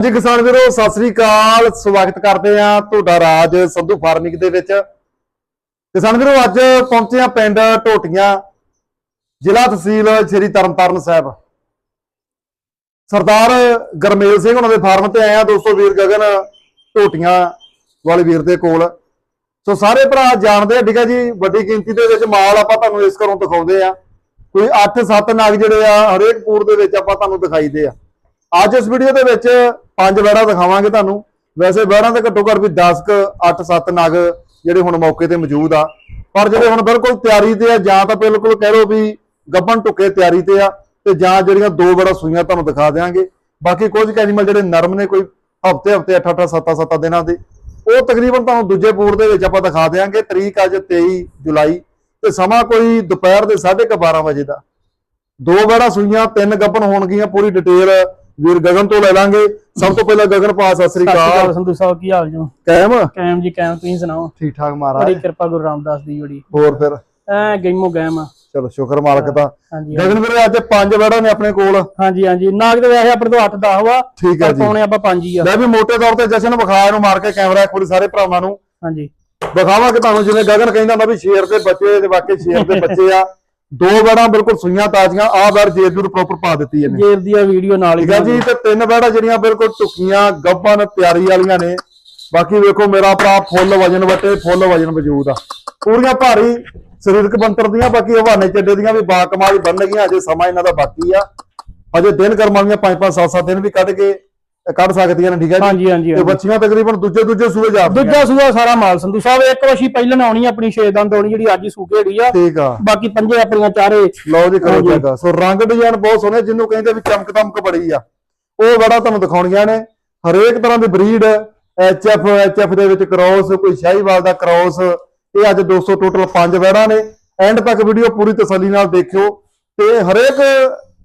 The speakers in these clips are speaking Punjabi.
ਜੀ ਕਿਸਾਨ ਵੀਰੋ, ਸਤਿ ਸ੍ਰੀ ਅਕਾਲ। ਸਵਾਗਤ ਕਰਦੇ ਆ ਤੁਹਾਡਾ ਰਾਜ ਸੰਧੂ ਫਾਰਮਿੰਗ ਦੇ ਵਿੱਚ। ਕਿਸਾਨ ਵੀਰੋ, ਅੱਜ ਪਹੁੰਚੇ ਆ ਪਿੰਡ ਟੋਟੀਆਂ ਜ਼ਿਲ੍ਹਾ ਤਹਿਸੀਲ ਸ੍ਰੀ ਤਰਨਤਾਰਨ ਸਾਹਿਬ। ਸਰਦਾਰ ਗਰਮੇਲ ਸਿੰਘ ਉਹਨਾਂ ਦੇ ਫਾਰਮ ਤੇ ਆਏ ਆ ਦੋਸਤੋ, ਵੀਰ ਗਗਨ ਟੋਟੀਆਂ ਵਾਲੇ ਵੀਰ ਦੇ ਕੋਲ। ਸੋ ਸਾਰੇ ਭਰਾ ਜਾਣਦੇ ਆ, ਠੀਕ ਆ ਜੀ? ਵੱਡੀ ਗਿਣਤੀ ਦੇ ਵਿੱਚ ਮਾਲ ਆਪਾਂ ਤੁਹਾਨੂੰ ਇਸ ਘਰੋਂ ਦਿਖਾਉਂਦੇ ਆ। ਕੋਈ 8-7 ਨਗ ਜਿਹੜੇ ਆ, ਹਰੇਕ ਪੂਰ ਦੇ ਵਿੱਚ ਆਪਾਂ ਤੁਹਾਨੂੰ ਦਿਖਾਈਦੇ ਆ। ਅੱਜ ਇਸ ਵੀਡੀਓ ਦੇ ਵਿੱਚ ਪੰਜ ਵੈੜਾ ਦਿਖਾਵਾਂਗੇ ਤੁਹਾਨੂੰ। ਵੈਸੇ ਵੈੜਾਂ ਦੇ ਘੱਟੋ ਘੱਟ ਵੀ 10 ਕ 8-7 ਨਗ ਜਿਹੜੇ ਹੁਣ ਮੌਕੇ ਤੇ ਮੌਜੂਦ ਆ। ਪਰ ਜਿਹੜੇ ਹੁਣ ਬਿਲਕੁਲ ਤਿਆਰੀ ਤੇ ਆ, ਜਾਂ ਤਾਂ ਬਿਲਕੁਲ ਕਹਿ ਲਓ ਵੀ ਗੱਬਣ ਟੁੱਕੇ ਤਿਆਰੀ ਤੇ ਆ, ਤੇ ਜਾਂ ਜਿਹੜੀਆਂ ਦੋ ਵੜਾ ਸੂਈਆਂ ਤੁਹਾਨੂੰ ਦਿਖਾ ਦੇਵਾਂਗੇ ਬਾਕੀ ਕੁਝ ਐਨੀਮਲ ਜਿਹੜੇ ਨਰਮ ਨੇ, ਕੋਈ ਹਫ਼ਤੇ ਹਫ਼ਤੇ 8-8 7-7 ਦਿਨਾਂ ਦੇ, ਉਹ ਤਕਰੀਬਨ ਤੁਹਾਨੂੰ ਦੂਜੇ ਪੂਰ ਦੇ ਵਿੱਚ ਆਪਾਂ ਦਿਖਾ ਦੇਵਾਂਗੇ ਤਰੀਕ ਅੱਜ 23 ਜੁਲਾਈ, ਤੇ ਸਮਾਂ ਕੋਈ ਦੁਪਹਿਰ ਦੇ 12:30 ਵਜੇ ਦਾ। ਦੋ ਵੜਾ ਸੂਈਆਂ, ਤਿੰਨ ਗੱਬਣ ਹੋਣਗੀਆਂ, ਪੂਰੀ ਡਿਟੇਲ ਵੀਰ ਗਗਨ ਤੋਂ ਲੈ ਲਾਂਗੇ। ਸਭ ਤੋਂ ਪਹਿਲਾਂ ਗਗਨ ਪਾ ਸਤਿ ਸ੍ਰੀ ਸਤਿ ਸ਼੍ਰੀ ਅਕਾਲ ਸੰਧੂ ਸਾਹਿਬ ਕੀ ਹਾਲ ਜੋ? ਕਾਇਮ? ਕਾਇਮ ਜੀ ਕਾਇਮ। ਤੁਸੀਂ ਸੁਣਾਓ? ਠੀਕ ਠਾਕ ਬੜੀ ਮਹਾਰਾਜ ਕਿਰਪਾ ਗੁਰੂ ਰਾਮਦਾਸ ਦੀ ਬੜੀ। ਹੋਰ ਫਿਰ? ਐ ਗੈਮੋ ਗੈਮ। ਆ ਚਲੋ ਸ਼ੁਕਰ ਮਾਲਕ ਦਾ। ਗਗਨ ਵੀਰੇ ਅੱਜ ਪੰਜ ਵੜਾ ਨੇ ਆਪਣੇ ਕੋਲ। ਹਾਂਜੀ ਹਾਂਜੀ। ਨਾਗ ਤੇ ਵੈਸੇ ਆਪਣੇ ਤੋਂ 8 10 ਵਾ ਠੀਕ ਹੈ ਪਰ ਜੀ। ਪਾਉਣੇ ਆਪਾਂ 5 ਹੀ ਆ। ਲੈ ਵੀ ਮੋٹے ਤੌਰ ਤੇ ਜਸ਼ਨ ਵਿਖਾ ਇਹਨੂੰ ਮਾਰ ਕੇ ਕੈਮਰਾ ਇੱਕ ਵਾਰੀ ਸਾਰੇ ਭਰਾਵਾਂ ਨੂੰ। ਹਾਂਜੀ। ਦਿਖਾਵਾਂਗੇ ਤੁਹਾਨੂੰ ਜਿਵੇਂ ਗਗਨ ਕਹਿੰਦਾ ਹੁੰਦਾ ਵੀ ਸ਼ੇਰ ਦੇ ਬੱਚੇ ਤੇ ਵਾਕਈ ਸ਼ੇਰ ਦੇ ਬੱਚੇ ਆ। ਦੋ ਵੜਾ ਬਿਲਕੁਲ ਸੂਈਆਂ ਤਾਜ਼ੀਆਂ ਆਹ ਵੜ ਜੇਰ ਜੂਰ ਪ੍ਰੋਪਰ ਪਾ ਦਿੱਤੀ ਇਹਨੇ। ਜੇਰ ਦੀ ਆ ਵੀਡੀਓ ਨਾਲ ਹੀ ਠੀਕ ਹੈ ਜੀ ਤੇ ਤਿੰਨ ਵੜਾ ਜਿਹੜੀਆਂ ਬਿਲਕੁਲ ਟੁਕੀਆਂ ਗੱਬਨ ਤਿਆਰੀ ਵਾਲੀਆਂ ਨੇ। ਬਾਕੀ ਵੇਖੋ ਮੇਰਾ ਭਰਾ ਫੁੱਲ ਵਜਨ ਵਟੇ ਫੁੱਲ ਵਜਨ ਵਜੂਦ ਆ। ਪੂਰੀਆਂ ਭਾਰੀ ਸਰੀਰਕ ਬੰਤਰ ਦੀਆਂ ਬਾਕੀ ਹਵਾਨੇ ਚੱਡੇ ਦੀਆਂ ਵੀ ਬਾ ਕਮਾਲ ਬੰਨਗੀਆਂ ਅਜੇ ਸਮਾਂ ਇਹਨਾਂ ਦਾ ਬਾਕੀ ਆ। ਅਜੇ ਦਿਨ ਕਰਮਾਂ ਦੀਆਂ 5-5 7-7 ਦਿਨ ਵੀ ਕੱਢ ਕੇ ਕੱਢ ਸਕਦੀਆਂ ਨੇ ਠੀਕ ਹੈ ਜੀ? ਹਾਂਜੀ ਹਾਂਜੀ ਤੇ ਹਾਂਜੀ। ਬੱਚੀਆਂ ਤਕਰੀਬਨ ਦੂਜੇ ਦੂਜੇ ਸੂਏ ਜਾ ਦੂਜਾ ਸੂਆ ਸਾਰਾ ਮਾਲ ਸੰਧੂ ਸਾਹਿਬ ਇੱਕ ਵਸ਼ੀ ਪਹਿਲਾਂ ਆਉਣੀ ਆਪਣੀ 6 ਦੰਦ ਆਉਣੀ ਜਿਹੜੀ ਅੱਜ ਹੀ ਸੂਕੇ ਢੀ ਆ। ਠੀਕ ਆ। ਬਾਕੀ ਪੰਜੇ ਆਪਣੀਆਂ ਚਾਰੇ। ਲਓ ਜੀ ਕਰੋ ਹਾਂਜੀ। ਜਗਾ ਸੋ ਰੰਗ ਡਿਜ਼ਾਈਨ ਬਹੁਤ ਸੋਹਣੇ ਜਿਹਨੂੰ ਕਹਿੰਦੇ ਵੀ ਚਮਕ ਦਮਕ ਬੜੀ ਆ। ਉਹ ਬੜਾ ਤੁਹਾਨੂੰ ਦਿਖਾਉਣੀਆਂ ਨੇ। ਹਰੇਕ ਤਰ੍ਹਾਂ ਦੀ ਬਰੀਡ ਐਚਐਫ ਐਚਐਫ ਦੇ ਵਿੱਚ ਕ੍ਰੋਸ ਕੋਈ ਸ਼ਾਹੀਵਾਲ ਦਾ ਕ੍ਰੋਸ। ਇਹ ਅੱਜ 200 ਟੋਟਲ ਪੰਜ ਵੈੜਾਂ ਨੇ। ਐਂਡ ਤੱਕ ਵੀਡੀਓ ਪੂਰੀ ਤਸੱਲੀ ਨਾਲ ਦੇਖਿਓ। ਤੇ ਹਰੇਕ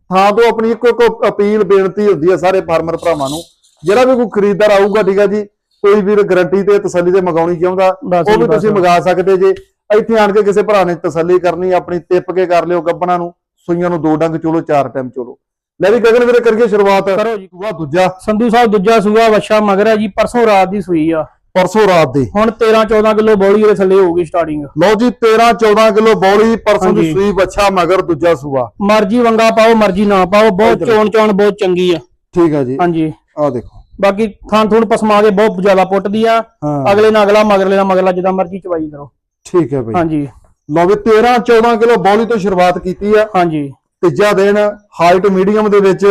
ਥਾਂ ਤੋਂ ਆਪਣੀ ਇੱਕੋ ਇੱਕ ਅਪੀਲ ਬੇਨਤੀ ਹੁੰਦੀ ਹੈ ਸਾਰੇ ਫਾਰਮਰ ਭਰਾਵਾਂ ਨੂੰ। ਜਿਹੜਾ ਵੀ ਕੋਈ ਖਰੀਦਦਾਰ ਆਊਗਾ ਠੀਕ ਹੈ ਜੀ ਕੋਈ ਵੀਰ ਗਾਰੰਟੀ ਤੇ ਤਸੱਲੀ ਤੇ ਮੰਗਾਉਣੀ ਚਾਹੁੰਦਾ ਉਹ ਵੀ। ਤੁਸੀਂ ਮੰਗਾ ਸਕਦੇ ਜੇ। ਇੱਥੇ ਆਣ ਕੇ ਕਿਸੇ ਭਰਾ ਨੇ ਤਸੱਲੀ ਕਰਨੀ ਆਪਣੀ ਟਿੱਪ ਕੇ ਕਰ ਲਿਓ ਗੱਬਣਾ ਨੂੰ। ਸੂਈਆਂ ਨੂੰ ਦੋ ਡੰਗ ਚੋਲੋ ਚਾਰ ਟਾਈਮ ਚੋਲੋ। ਲੈ ਵੀ ਗਗਨ ਵੀਰੇ ਕਰੀਏ ਸ਼ੁਰੂਆਤ। ਕਰੋ ਜੀ। ਵਾ ਦੂਜਾ। ਸੰਧੂ ਸਾਹਿਬ ਦੂਜਾ ਸੂਆ ਵਛਾ ਮਗਰ ਹੈ ਜੀ ਪਰਸੋਂ ਰਾਤ ਦੀ ਸੂਈ ਆ। ਪਰਸੋਂ ਰਾਤ ਦੀ। ਹੁਣ 13 14 ਕਿਲੋ ਬੋਲੀ ਦੇ ਥੱਲੇ ਹੋਊਗੀ ਸਟਾਰਟਿੰਗ ਲਓ ਜੀ 13 14 ਕਿਲੋ ਬੌਲੀ ਪਰਸੋਂ ਦੀ। ਸੂਈ ਬੱਚਾ ਮਗਰ ਦੂਜਾ ਸੂਆ। ਮਰਜ਼ੀ ਵੰਗਾ ਪਾਓ ਮਰਜ਼ੀ ਨਾ ਪਾਓ ਬਹੁਤ। ਚੋਣ ਚੋਣ ਬਹੁਤ ਚੰਗੀ ਆ। ਠੀਕ ਹੈ ਜੀ। ਹਾਂਜੀ। ਆਹ ਦੇਖੋ। ਬਾਕੀ ਥਾਂ ਥੂਣ ਪਸਮਾ ਕੇ ਬਹੁਤ ਜ਼ਿਆਦਾ ਪੁੱਟਦੀ ਆ। ਅਗਲੇ ਨਾਲ ਅਗਲਾ ਮਗਰਲੇ ਨਾਲ ਮਗਰਲਾ ਜਿੱਦਾਂ ਮਰਜ਼ੀ ਚਵਾਈ ਕਰੋ। ਠੀਕ ਹੈ ਬਈ। ਹਾਂਜੀ। ਲਓ ਵੀ 13 14 ਕਿਲੋ ਬੌਲੀ ਤੋਂ ਸ਼ੁਰੂਆਤ ਕੀਤੀ ਆ। ਹਾਂਜੀ। ਤੀਜਾ ਦਿਨ ਹਾਈਟ ਮੀਡੀਅਮ ਦੇ ਵਿੱਚ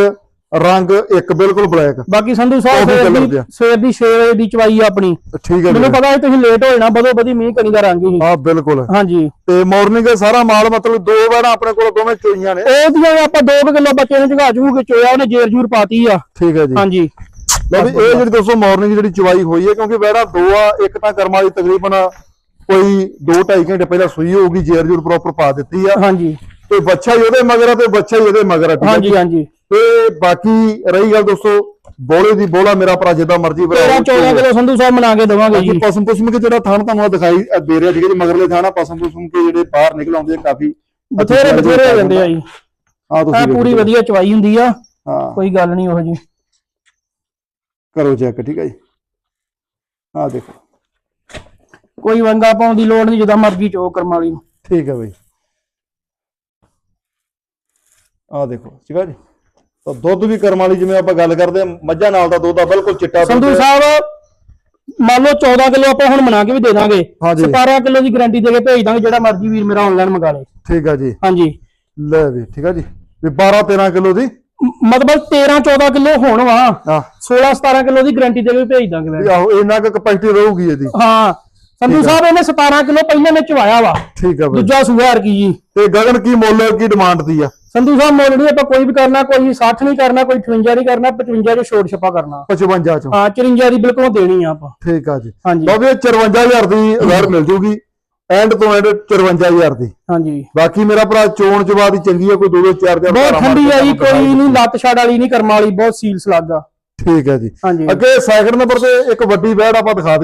ਰੰਗ ਇੱਕ ਬਿਲਕੁਲ ਬਲੈਕ। ਬਾਕੀ ਸੰਧੂ ਸਾਹਿਬ ਉਹੀ ਸਵੇਰ colour ਦੀ ਦੇ ਆ। ਸਵੇਰ ਦੀ 6 ਵਜੇ ਦੀ ਚਵਾਈ ਆ ਆਪਣੀ। ਠੀਕ ਹੈ ਮੈਨੂੰ ਵੀਰੇ। ਪਤਾ ਹੈ ਤੁਸੀਂ ਲੇਟ ਹੋ ਜਾਣਾ ਬਦੋ ਬਦੀ ਮੀਂਹ ਕਣੀ ਦਾ ਰੰਗ ਹੀ। ਹਾਂ ਬਿਲਕੁਲ। ਹਾਂਜੀ। ਤੇ ਮਾਰਨਿੰਗ ਸਾਰਾ ਮਾਲ ਮਤਲਬ ਦੋ ਵਾਰ ਆਪਣੇ ਕੋਲ ਦੋਵੇਂ ਚੋਈਆਂ ਨੇ। ਉਹਦੀਆਂ ਆਪਾਂ 2 ਕਿਲੋ ਬੱਚੇ ਨੇ ਝਗਾ ਝੂ ਕੇ ਚੋਇਆ ਉਹਨੇ ਜੇਰ ਜੂਰ ਪਾਤੀ ਆ। ਠੀਕ ਹੈ ਜੀ। ਹਾਂਜੀ। ਲਓ ਵੀ ਇਹ ਜਿਹੜੀ ਦੋਸਤੋ ਮਾਰਨਿੰਗ ਜਿਹੜੀ ਚਵਾਈ ਹੋਈ ਹੈ ਕਿਉਂਕਿ ਵੈੜਾ ਦੋ ਆ ਇੱਕ ਤਾਂ ਕਰਮਾਂ ਦੀ ਤਕਰੀਬਨ ਕੋਈ 2.5 ਘੰਟੇ ਪਹਿਲਾਂ ਸੂਈ ਹੋਊਗੀ ਜੇਰ ਜੂਰ ਪ੍ਰੋਪਰ ਪਾ ਦਿੱਤੀ ਆ। ਹਾਂਜੀ। ਤੇ ਬੱਚਾ ਹੀ ਉਹਦੇ ਮਗਰ ਆ ਤੇ ਬੱਚਾ ਹੀ ਉਹਦੇ ਮਗਰ ਆ ਠੀਕ ਹੈ ਹਾਂਜੀ ਜੀ? ਹਾਂਜੀ। ਤੇ ਬਾਕੀ ਰਹੀ ਗੱਲ ਦੋਸਤੋ ਬੋਲੇ ਦੀ ਬੋਲਾ ਮੇਰਾ ਭਰਾ ਜਿੱਦਾਂ ਮਰਜ਼ੀ 13 14 ਕਿਲੋ ਸੰਧੂ ਸਾਹਿਬ ਬਣਾ ਕੇ ਦਵਾਂਗੇ ਜੀ। ਪਸਮ ਪਸਮ ਕੇ ਜਿਹੜਾ ਥਾਣ ਤੁਹਾਨੂੰ ਦਿਖਾਈ ਦੇ ਰਿਹਾ ਠੀਕ ਹੈ ਜੀ ਮਗਰਲੇ ਥਾਣਾ ਪਸਮ ਪਸਮ ਕੇ ਜਿਹੜੇ ਬਾਹਰ ਨਿਕਲ ਆਉਂਦੇ ਕਾਫੀ ਬਥੇਰੇ ਬਥੇਰੇ ਹੋ ਜਾਂਦੇ ਆ ਜੀ। ਆ ਤੁਸੀਂ ਪੂਰੀ। ਵਧੀਆ ਚਵਾਈ ਹੁੰਦੀ ਆ ਹਾਂ। ਕੋਈ ਗੱਲ ਨਹੀਂ ਉਹ ਜੀ। ਕਰੋ ਚੈੱਕ ਠੀਕ ਹੈ ਜੀ। ਆ ਦੇਖੋ। ਕੋਈ ਵੰਗਾ ਪਾਉਣ ਦੀ ਲੋੜ ਨਹੀਂ ਜਿੱਦਾਂ ਮਰਜ਼ੀ ਚੋ ਕਰਮ ਵਾਲੀ। ਠੀਕ ਹੈ ਬਈ। ਆ ਦੇਖੋ ਠੀਕ ਹੈ ਜੀ। ਤਾਂ ਦੁੱਧ ਵੀ ਕਰਮ ਵਾਲੀ ਜਿਵੇਂ ਆਪਾਂ ਗੱਲ ਕਰਦੇ ਆ ਮੱਝਾਂ ਨਾਲ ਦਾ ਦੁੱਧ ਆ ਬਿਲਕੁਲ ਚਿੱਟਾ ਸੰਧੂ। ਸਾਹਿਬ ਮੰਨ ਲਓ 14 ਕਿਲੋ ਆਪਾਂ ਹੁਣ ਬਣਾ ਕੇ ਵੀ ਦੇ ਦਾਂਗੇ। ਹਾਂਜੀ। 17 ਕਿਲੋ ਦੀ ਗਾਰੰਟੀ ਦੇ ਕੇ ਭੇਜ ਦਾਂਗੇ ਜਿਹੜਾ ਮਰਜ਼ੀ ਵੀਰ ਮੇਰਾ ਆਨਲਾਈਨ ਮੰਗਾ ਲੇ। ਠੀਕ ਹੈ ਜੀ। ਹਾਂਜੀ। ਲੈ ਵੀ ਠੀਕ ਹੈ ਜੀ। ਵੀ 12 13 ਕਿਲੋ ਦੀ? ਮ- ਮਤਲਬ 13 14 ਕਿਲੋ ਹੁਣ ਵਾ। ਆ 16 17 ਕਿਲੋ ਦੀ ਗਾਰੰਟੀ ਦੇ ਕੇ ਭੇਜ ਦਾਂਗੇ ਵੀ ਮੈਂ ਆਹੋ ਇੰਨਾ ਕੁ ਕਪੈਸਿਟੀ ਰਹੂਗੀ ਇਹਦੀ। ਹਾਂ। ਸੰਧੂ ਸਾਹਿਬ ਇਹਨੇ 17 ਕਿਲੋ ਪਹਿਲਾਂ ਨੇ ਚਵਾਇਆ ਵਾ। ਠੀਕ ਹੈ ਬਈ। ਦੂਜਾ ਸੂਆ ਹਰ ਕੀ ਜੀ। ਤੇ ਗਗਨ ਕੀ ਮੁੱਲ ਕੀ ਡਿਮਾਂਡ ਦੀ ਆ? ਸੰਧੂ ਸਾਹਿਬ ਮੁੱਲ ਨਹੀਂ ਆਪਾਂ ਕੋਈ ਵੀ ਕਰਨਾ ਕੋਈ 60 ਨਹੀਂ ਕਰਨਾ ਕੋਈ 58 ਨਹੀਂ ਕਰਨਾ 55 ਚ ਛੋਟ ਛਪਾ ਕਰਨਾ। 55 ਚੋਂ। ਹਾਂ 54 ਦੀ ਬਿਲਕੁਲ ਦੇਣੀ ਆ ਆਪਾਂ। ਠੀਕ ਆ ਜੀ। ਹਾਂਜੀ। ਲਓ ਵੀ ਇਹ 54000 ਦੀ ਅਵਾਰ ਮਿਲ ਜੂਗੀ ਐਂਡ ਤੋਂ ਐਂਡ 54000 ਦੀ। ਹਾਂਜੀ। ਬਾਕੀ ਮੇਰਾ ਭਰਾ ਚੋਣ ਜਵਾ ਦੀ ਚੰਗੀ ਆ ਕੋਈ ਦੋ ਦੋ ਚਾਰ ਚਾਰ ਬਹੁਤ ਠੰਡੀ ਆ ਜੀ ਕੋਈ ਨਹੀਂ ਲੱਤ ਛੜ ਵਾਲੀ ਨਹੀਂ ਕਰਮ ਵਾਲੀ ਬਹੁਤ ਸੀਲਸ ਲੱਗਾ ਠੀਕ ਹੈ ਜੀ। ਹਾਂਜੀ। ਅੱਗੇ ਸੈਕਿੰਡ ਨੰਬਰ ਤੇ ਇੱਕ ਵੱਡੀ ਬੈੜ ਆਪਾਂ ਦਿਖਾ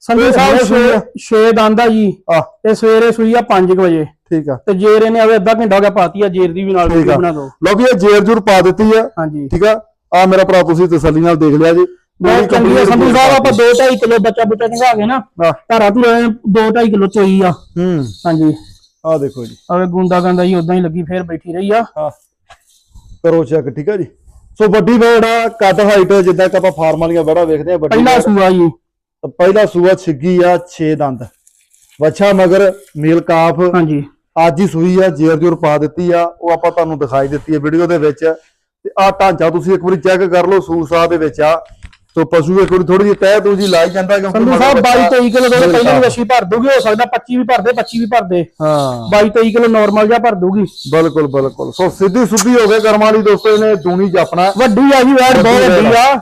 ਸੰਧੂ ਇਹ ਸਾਹਿਬ ਹੁਣੇ ਸੂਈ ਆ। 6 ਦੰਦ ਆ ਜੀ। ਆ। ਤੇ ਸਵੇਰੇ ਸੂਈ ਆ 5 ਵਜੇ। ਠੀਕ ਆ। ਤੇ ਜੇਰ ਇਹਨੇ ਆਵੇ ਅੱਧਾ ਘੰਟਾ ਹੋ ਗਿਆ ਪਾਤੀ ਆ ਜੇਰ ਦੀ ਵੀ ਨਾਲ ਵੀਡੀਓ ਆ। ਬਣਾ ਦਿਓ ਲਓ ਵੀ ਇਹ ਜੇਰ ਜੂਰ ਪਾ ਦਿੱਤੀ ਆ। ਹਾਂਜੀ। ਠੀਕ ਆ। ਆ ਮੇਰਾ ਭਰਾ ਤੁਸੀਂ ਤਸੱਲੀ ਨਾਲ ਦੇਖ ਲਿਆ ਜੀ। ਬਹੁਤ ਚੰਗੀ ਆ ਸੰਧੂ ਸਾਹਿਬ ਆਪਾਂ 2.5 ਕਿਲੋ ਬੱਚਾ ਬੁੱਚਾ ਚੰਗਾ ਕੇ ਨਾ। ਆਹ, ਧਾਰਾ ਤੂੰ 2.5 ਕਿਲੋ ਚੋਈ ਆ। ਹੂੰ। ਹਾਂਜੀ। ਆ ਦੇਖੋ ਜੀ। ਅਵੇ ਗੁੰਦਾ ਗੰਦਾ ਹੀ ਉਦਾਂ ਹੀ ਲੱਗੀ ਫੇਰ ਬੈਠੀ ਰਹੀ ਆ। ਆ। ਕਰੋ ਚੈੱਕ ਠੀਕ ਆ ਜੀ। ਸੋ ਵੱਡੀ ਬੈੜ ਆ ਕੱਟ ਹਾਈਟ ਜਿੱਦਾਂ ਕਿ ਆਪਾਂ ਫਾਰਮ ਵਾਲੀਆਂ ਬੜਾ ਵੇਖਦੇ ਆ ਵੱਡੀ ਪਹਿਲਾ। ਸੂਆ ਜੀ। ਤਾਂ ਪਹਿਲਾ ਸੂਆ ਛਿੱਗੀ ਆ 6 ਦੰਦ। ਵੱਛਾ ਮਗਰ ਮੇਲ ਕਾਫ। ਹਾਂਜੀ। ਅੱਜ ਹੀ ਸੂਈ ਆ ਜੇਰ ਜੋਰ ਪਾ ਦਿੱਤੀ ਆ। ਉਹ ਆਪਾਂ ਤੁਹਾਨੂੰ ਦਿਖਾਈ ਦਿੱਤੀ ਹੈ ਵੀਡੀਓ ਦੇ ਵਿੱਚ। ਤੇ ਆ ਢਾਂਚਾ ਤੁਸੀਂ ਇੱਕ ਵਾਰੀ ਚੈੱਕ ਕਰ ਲਓ ਸੂਸਾ ਦੇ ਵਿੱਚ ਆ। ਸੋ ਪਸ਼ੂ ਇੱਕ ਵਾਰੀ ਥੋੜੀ ਜਿਹੀ ਤਹਿ ਦੂਜੀ ਲਾਈ ਜਾਂਦਾ ਕਿਉਂਕਿ ਸੰਧੂ ਸਾਹਿਬ ਮਗਰ 22 23 ਕਿਲੋ ਦੇ ਮੇਲ ਪਹਿਲਾਂ ਕਾਫ। ਵੀ ਅੱਛੀ ਭਰ ਦੂਗੀ ਹੋ ਸਕਦਾ 25 ਵੀ ਭਰਦੇ 25 ਵੀ ਭਰਦੇ। ਹਾਂ। 22 23 ਕਿਲੋ ਨਾਰਮਲ ਜਿਹਾ ਭਰ ਦੂਗੀ ਬਿਲਕੁਲ ਬਿਲਕੁਲ। ਸੋ ਸਿੱਧੀ ਸੁੱਧੀ ਹੋ ਗਏ ਕਰਮਾਂ ਵਾਲੀ ਦੋਸਤੋ ਇਹਨੇ ਦੂਣੀ ਜਾਪਣਾ ਵੱਡੀ ਆ ਜੀ ਵੈਟ ਬਹੁਤ ਵੱਡੀ ਆ।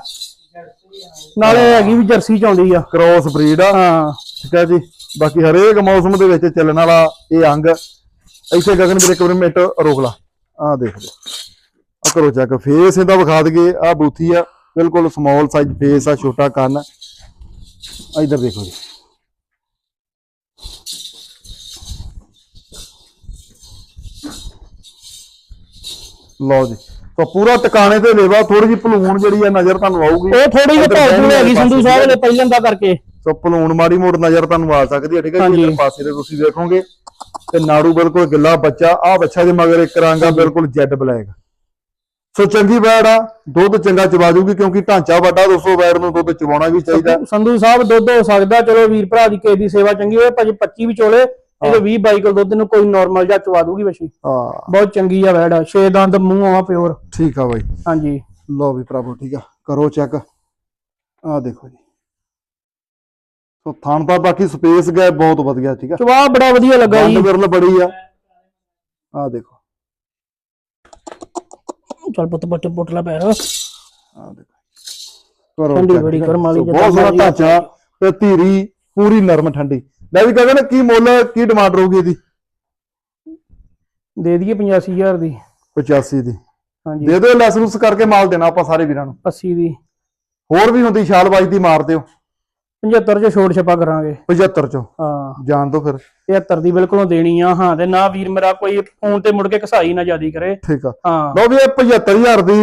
ਨਾਲੇ ਹੈਗੀ ਵੀ ਜਰਸੀ ਚ ਆਉਂਦੀ ਆ। ਕ੍ਰੋਸ ਬਰੀਡ ਆ। ਹਾਂ। ਠੀਕ ਹੈ ਜੀ। ਬਾਕੀ ਹਰੇਕ ਮੌਸਮ ਦੇ ਵਿੱਚ ਚੱਲਣ ਵਾਲਾ ਇਹ ਅੰਗ ਇੱਥੇ ਗਗਨ ਵੀਰੇ ਇੱਕ ਮਿੰਟ ਰੋਕ ਲਾ। ਆਹ ਦੇਖ ਲਓ। ਆ ਕਰੋ ਚੈੱਕ ਫੇਸ ਇਹਦਾ ਵਿਖਾ ਦਈਏ ਆ ਬੂਥੀ ਆ। ਬਿਲਕੁਲ ਸਮਾਲ ਸਾਈਜ਼ ਫੇਸ ਆ ਛੋਟਾ ਕੰਨ ਆ। ਇਧਰ ਦੇਖੋ ਜੀ। ਲਓ ਜੀ। ਤਾਂ ਪੂਰਾ ਟਿਕਾਣੇ ਤੇ ਲੇਵਾ ਥੋੜੀ ਜਿਹੀ ਭਲੂਣ ਜਿਹੜੀ ਆ ਨਜ਼ਰ ਤੁਹਾਨੂੰ ਆਊਗੀ। ਉਹ ਥੋੜੀ ਜਿਹੀ ਇੱਧਰ ਭੌਂ ਬਹਿਣ ਹੈਗੀ ਸੰਧੂ ਸਾਹਿਬ ਨੇ ਪਹਿਲਾਂ ਦਾ ਕਰਕੇ। ਸੋ ਭਲੂਣ ਮਾੜੀ ਮੋੜ ਨਜ਼ਰ ਤੁਹਾਨੂੰ ਆ ਸਕਦੀ ਹੈ ਠੀਕ ਹੈ ਜੀ। ਇੱਧਰ ਪਾਸੇ ਤੇ ਤੁਸੀਂ ਵੇਖੋਗੇ ਤੇ ਨਾੜੂ ਬਿਲਕੁਲ ਗਿੱਲਾ ਬੱਚਾ ਆ ਬੱਚਾ ਦੇ ਮਗਰ ਇੱਕ ਰੰਗ ਆ ਬਿਲਕੁਲ ਜੈਡ ਬਲੈਕ। ਸੋ ਚੰਗੀ ਬੈੜ ਆ ਦੁੱਧ ਚੰਗਾ ਚਵਾ ਜੂਗੀ ਕਿਉਂਕਿ ਢਾਂਚਾ ਵੱਡਾ 200 ਬੈੜ ਨੂੰ ਦੁੱਧ ਚਵਾਉਣਾ ਵੀ ਚਾਹੀਦਾ। ਸੰਧੂ ਸਾਹਿਬ ਦੁੱਧ ਹੋ ਸਕਦਾ ਚਲੋ ਵੀਰ ਭਰਾ ਦੀ ਕਿਸੇ ਦੀ ਸੇਵਾ ਚੰਗੀ ਹੋਏ ਭਾਜੀ 25 ਵੀ ਚੋਲੇ ਇਹਦੇ 20 22 ਕਿਲੋ ਦੁੱਧ ਨੂੰ ਕੋਈ ਨਾਰਮਲ ਜਿਹਾ ਚਵਾ ਦੂਗੀ ਵਸ਼ੀ। ਹਾਂ। ਬਹੁਤ ਚੰਗੀ ਆ ਵੈੜ ਛੇ ਦੰਦ ਮੂੰਹ ਆ ਪਿਓਰ ਠੀਕ ਆ ਬਾਈ। ਹਾਂਜੀ। ਲਓ ਵੀ ਭਰਾਵੋ ਠੀਕ ਆ। ਕਰੋ ਚੈੱਕ ਆ ਦੇਖੋ ਜੀ। ਸੋ ਥਣ ਤਾਂ ਬਾਕੀ ਸਪੇਸ ਗਏ ਬਹੁਤ ਵਧੀਆ ਠੀਕ ਆ। ਚਵਾ ਬੜਾ ਵਧੀਆ ਲੱਗਾ ਜੀ। ਬੜੀ ਆ। ਆ ਦੇਖੋ। ਚੱਲ ਪੁੱਤ ਪੁੱਤ ਪੁੱਟਲਾ ਪੈਰ। ਆ ਦੇਖੋ। ਕਰੋ ਠੰਡੀ ਬੜੀ। ਕਰਮ ਵਾਲੀ ਬਹੁਤ ਮਰਜ਼ੀ ਢਾਂਚਾ ਤੇ ਧੀਰੀ ਪੂਰੀ ਨਰਮ ਠੰਡੀ। ਲੈ ਵੀ ਕਹਿੰਦੇ ਨੇ ਕੀ ਮੁੱਲ ਕੀ ਡਿਮਾਂਡ ਰਹੂਗੀ ਇਹਦੀ? ਦੇ ਦਈਏ 85000 ਦੀ। 85 ਦੀ। ਹਾਂਜੀ। ਦੇ ਦਿਓ ਲੈਸਨਸ ਕਰਕੇ ਮਾਲ ਦੇਣਾ ਆਪਾਂ ਸਾਰੇ ਵੀਰਾਂ ਨੂੰ। 80 ਦੀ। ਹੋਰ ਵੀ ਹੁੰਦੀ ਛਾਲ ਬਾਈ ਦੀ ਮਾਰ ਦਿਓ। 75 ਚ ਛੋੜ ਛਪਾ ਕਰਾਂਗੇ। 75 ਚੋਂ? ਹਾਂ। ਜਾਣ ਦੋ ਫਿਰ। 73 ਦੀ ਬਿਲਕੁਲੋਂ ਦੇਣੀ ਆ ਹਾਂ ਤੇ ਨਾ ਵੀਰ ਮੇਰਾ ਕੋਈ ਫੋਨ ਤੇ ਮੁੜ ਕੇ ਘਸਾਈ ਨਾ ਜਿਆਦੀ ਕਰੇ। ਠੀਕ ਆ। ਹਾਂ। ਲਓ ਵੀ ਇਹ 75000 ਦੀ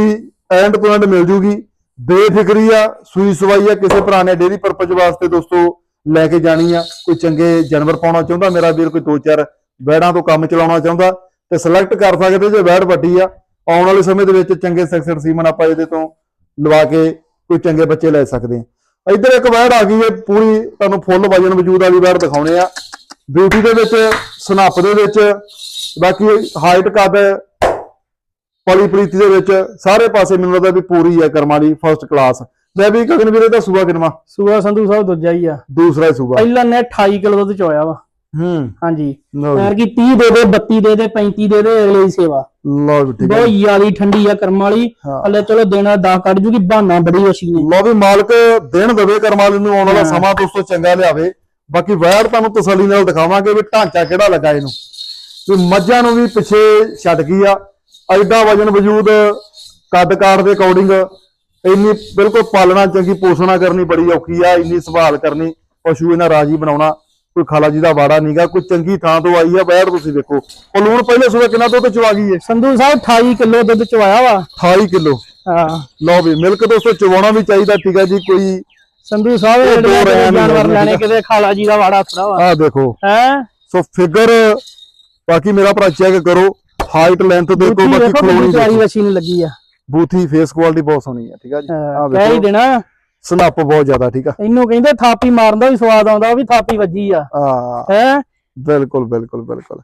ਐਂਡ ਤੋਂ ਐਂਡ ਮਿਲ ਜੂਗੀ। ਬੇਫਿਕਰੀ ਆ ਸੂਈ ਸਵਾਈ ਆ ਕਿਸੇ ਭਰਾ ਨੇ ਡੇਰੀ ਪਰਪਸ ਵਾਸਤੇ ਦੋਸਤੋ ਲੈ ਕੇ ਜਾਣੀ ਆ। ਕੋਈ ਚੰਗੇ ਜਾਨਵਰ ਪਾਉਣਾ ਚਾਹੁੰਦਾ ਮੇਰਾ ਵੀਰ ਕੋਈ ਦੋ ਚਾਰ ਬੈੜਾਂ ਤੋਂ ਕੰਮ ਚਲਾਉਣਾ ਚਾਹੁੰਦਾ ਤੇ ਸਿਲੈਕਟ ਕਰ ਸਕਦੇ ਜੇ ਬੈੜ ਵੱਡੀ ਆ। ਆਉਣ ਵਾਲੇ ਸਮੇਂ ਦੇ ਵਿੱਚ ਚੰਗੇ ਸੈਕਸਰ ਸੀਮਨ ਆਪਾਂ ਇਹਦੇ ਤੋਂ ਲਵਾ ਕੇ ਕੋਈ ਚੰਗੇ ਬੱਚੇ ਲੈ ਸਕਦੇ ਆ। ਇੱਧਰ ਇੱਕ ਬੈੜ ਆ ਗਈ ਹੈ ਪੂਰੀ ਤੁਹਾਨੂੰ ਫੁੱਲ ਵਜਨ ਵਜੂਦ ਵਾਲੀ ਬੈੜ ਦਿਖਾਉਣੇ ਆ। ਬਿਊਟੀ ਦੇ ਵਿੱਚ ਸਨੱਪ ਦੇ ਵਿੱਚ ਬਾਕੀ ਹਾਈਟ ਕੱਦ ਪਲੀ ਪ੍ਰੀਤੀ ਦੇ ਵਿੱਚ ਸਾਰੇ ਪਾਸੇ ਮੈਨੂੰ ਲੱਗਦਾ ਵੀ ਪੂਰੀ ਹੈ ਕਰਮਾਂ ਦੀ ਫਰਸਟ ਕਲਾਸ ਮੈਂ ਵੀ ਗਗਨ ਵੀਰੇ ਦਾ ਸੂਆ ਕਿਨਵਾ ਸੂਆ ਸੰਧੂ ਸਾਹਿਬ ਦੂਜਾ ਹੀ ਆ। ਦੂਸਰਾ ਸੂਆ। ਪਹਿਲਾਂ ਨੇ 28 ਕਿਲੋ ਦੁੱਧ ਚੋਇਆ ਵਾ। ਹੂੰ। ਹਾਂਜੀ। ਯਾਰ ਕੀ 30 ਦੇ ਦੇ 32 ਦੇ ਦੇ 35 ਦੇ ਦੇ ਅਗਲੇ ਦੀ ਸੇਵਾ। ਲਓ ਜੀ ਠੀਕ ਹੈ ਬਹੁਤ ਜ਼ਿਆਦੀ ਠੰਡੀ ਆ ਕਰਮ ਵਾਲੀ। ਹਾਂ। ਹਲੇ ਚਲੋ ਦੇਣਾ 10 ਕੱਢ ਜੂਗੀ ਬਹਾਨਾ ਬੜੀ ਅਛੀ ਨੇ। ਲਓ ਵੀ ਮਾਲਕ ਦਿਨ ਦਵੇ ਕਰਮਾਂ ਨੂੰ ਆਉਣ ਵਾਲਾ। ਸਮਾਂ ਦੋਸਤੋ ਚੰਗਾ ਲਿਆਵੇ। ਬਾਕੀ ਵੈੜ ਤੁਹਾਨੂੰ ਤਸੱਲੀ ਨਾਲ ਦਿਖਾਵਾਂਗੇ ਵੀ ਢਾਂਚਾ ਕਿਹੜਾ ਲੱਗਾ ਇਹਨੂੰ। ਵੀ ਮੱਝਾਂ ਨੂੰ ਵੀ ਪਿੱਛੇ ਛੱਡ ਗਈ ਆ। ਐਡਾ ਵਜਨ ਵਜੂਦ ਕੱਦ ਕਾਠ ਦੇ ਅਕੋਰਡਿੰਗ ਇੰਨੀ ਬਿਲਕੁਲ ਪਾਲਣਾ ਚੰਗੀ ਪੋਸ਼ਣਾ ਕਰਨੀ ਬੜੀ ਔਖੀ ਆ ਇੰਨੀ ਸੰਭਾਲ ਕਰਨੀ ਪਸ਼ੂ ਇਹਨਾਂ ਰਾਜੀ ਬਣਾਉਣਾ। ਕੋਈ ਖਾਲਾ ਜੀ ਦਾ ਵਾੜਾ ਨਹੀਂਗਾ ਕੋਈ ਚੰਗੀ ਥਾਂ ਤੋਂ ਆਈ ਆ ਵੈੜ ਤੁਸੀਂ ਦੇਖੋ ਉਹ ਲੂਣ ਪਹਿਲੇ ਸੂਏ ਕਿੰਨਾ ਦੁੱਧ ਚਵਾ ਗਈ ਏ? ਸੰਧੂ ਸਾਹਿਬ 28 ਕਿਲੋ ਦੁੱਧ ਚਵਾਇਆ ਵਾ। 28 ਕਿਲੋ? ਹਾਂ। ਲਓ ਵੀ ਮਿਲਕ ਦੋਸਤੋ ਚਵਾਉਣਾ ਵੀ ਚਾਹੀਦਾ ਠੀਕ ਆ ਜੀ ਕੋਈ ਸੰਧੂ ਸਾਹਿਬ ਜਿਹੜੇ ਜਾਨਵਰ ਲੈਣੇ ਕਿਤੇ ਖਾਲਾ ਜੀ ਦਾ ਵਾੜਾ ਥੜਾ ਵਾ। ਆਹ ਦੇਖੋ। ਹੈ? ਸੋ ਫਿਗਰ ਬਾਕੀ ਮੇਰਾ ਭਰਾ ਚੈੱਕ ਕਰੋ ਹਾਈਟ ਲੈਂਥ ਦੇਖੋ ਬਾਕੀ ਵੇਖੋ ਖਲੋਣੀ ਵਸੀ ਨੂੰ ਲੱਗੀ ਆ। ਬੂਥੀ ਫੇਸ ਕੁਆਲਿਟੀ ਬਹੁਤ ਸੋਹਣੀ ਹੈ ਠੀਕ ਆ ਜੀ। ਹਾਂ, ਆਹ ਕਹਿ ਹੀ ਵੇਖੋ। ਦੇਣਾ। ਸਨੱਪ ਬਹੁਤ ਜ਼ਿਆਦਾ ਠੀਕ ਆ? ਇਹਨੂੰ ਕਹਿੰਦੇ ਥਾਪੀ ਮਾਰਨ ਦਾ ਵੀ ਸਵਾਦ ਆਉਂਦਾ ਉਹ ਵੀ ਥਾਪੀ ਵੱਜੀ ਆ। ਆ ਹੈ? ਬਿਲਕੁਲ ਬਿਲਕੁਲ ਬਿਲਕੁਲ।